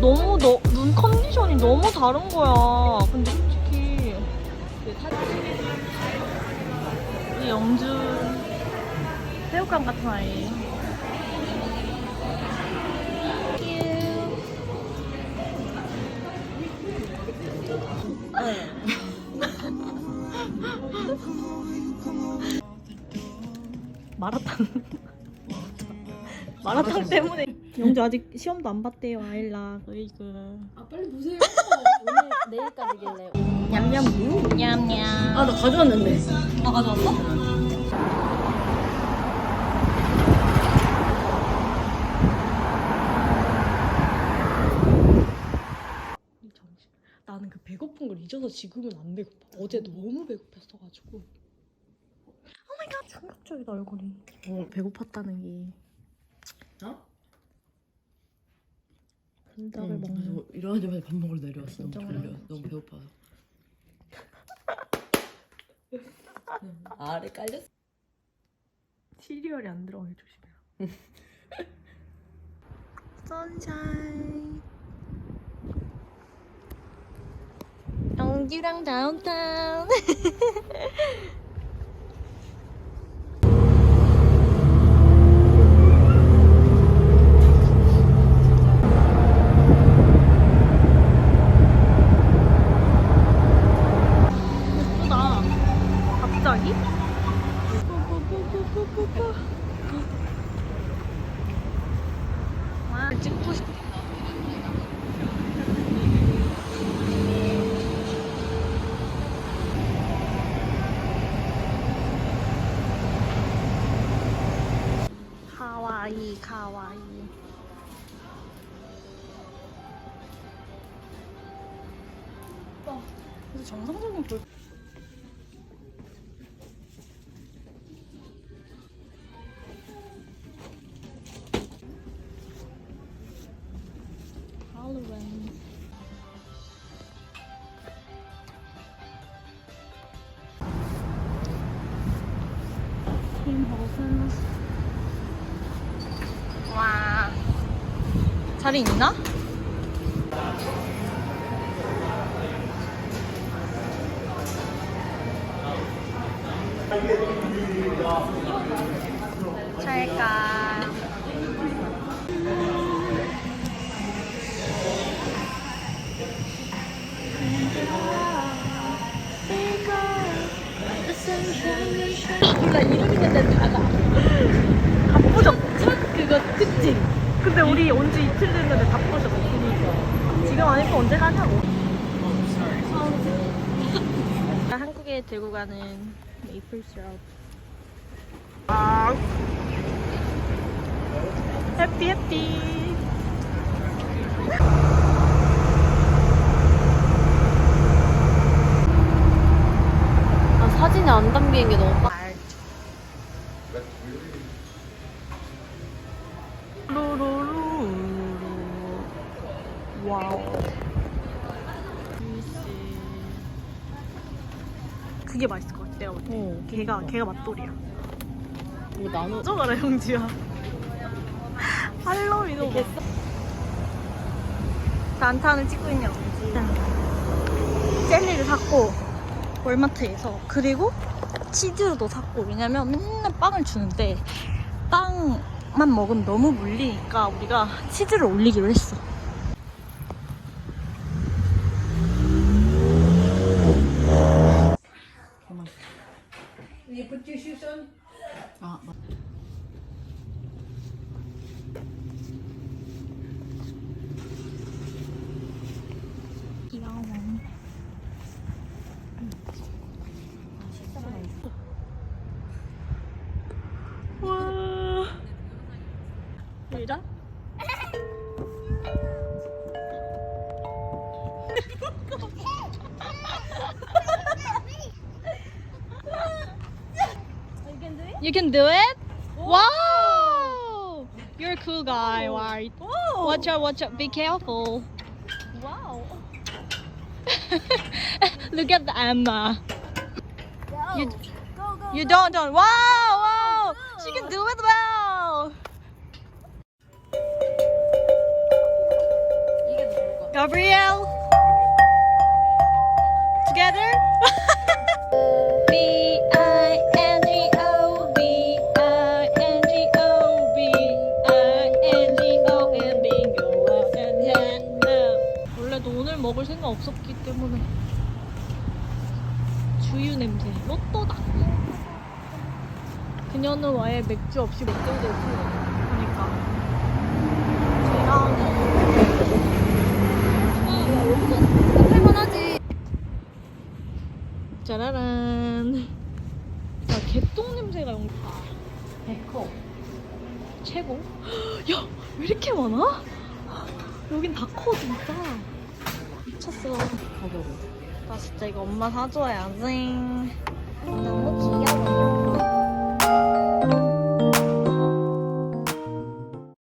너무 너, 눈 컨디션이 너무 다른 거야. 근데 솔직히 우리 영준 새우깡 같은 아이. 마라탕. 마라탕 때문에 영주 아직 시험도 안 봤대요 아일락 으이그 아 빨리 보세요. 오늘 내일까지길래. 냠냠무 냠냠 아 나 가져왔는데. 나 가져왔어? 잠시 나는 그 배고픈 걸 잊어서 지금은 안 배고파 어제 너무 배고팠어가지고 오마이갓 충격적이다 얼굴이 어, 배고팠다는 게 어? 한답을 응, 먹는 그래서 일어나자마자 밥 먹으러 내려왔어. 너무 진짜 졸려. 너무 배고파서. 응, 아래 깔렸어. 시리얼이 안 들어가게 조심해라 선샤인 영주랑 다운타운 카와이 어, 그래서 정상적인 볼. Tim Hortons. 와. 자리 있나? 잘가. 몰라 이름 있는데 다가. 근데 우리 온 지 이틀 됐는데 바쁘죠? 지금 아니면 언제 가냐고. 한국에 들고 가는 메이플 시럽. 아. 해피 해피. 아 사진에 안 담기는 게 너무 와우. 그게 맛있을 것 같아요. 어. 걔가 걔가 맛돌이야. 이거 나눠. 가져가라 형지야. 할로윈 오버. 단탄을 찍고 있냐 형지. 젤리를 샀고 월마트에서 그리고 치즈도 샀고 왜냐면 맨날 빵을 주는데 빵만 먹으면 너무 물리니까 우리가 치즈를 올리기로 했어. You can do it? Wow! You're a cool guy, right? Watch out, watch out, be careful. Wow. Look at the Emma. You, you don't, don't. Wow, wow. She can do it well. Gabrielle. 그녀는 아예 맥주 없이 맥주를 그러니까 제가 할만하지. 짜라란. 야, 개똥 냄새가 영. 백호. 최고. 야, 왜 이렇게 많아? 여긴 다 커, 진짜. 미쳤어. 가보고. 나 진짜 이거 엄마 사줘야지. 너무 귀여워.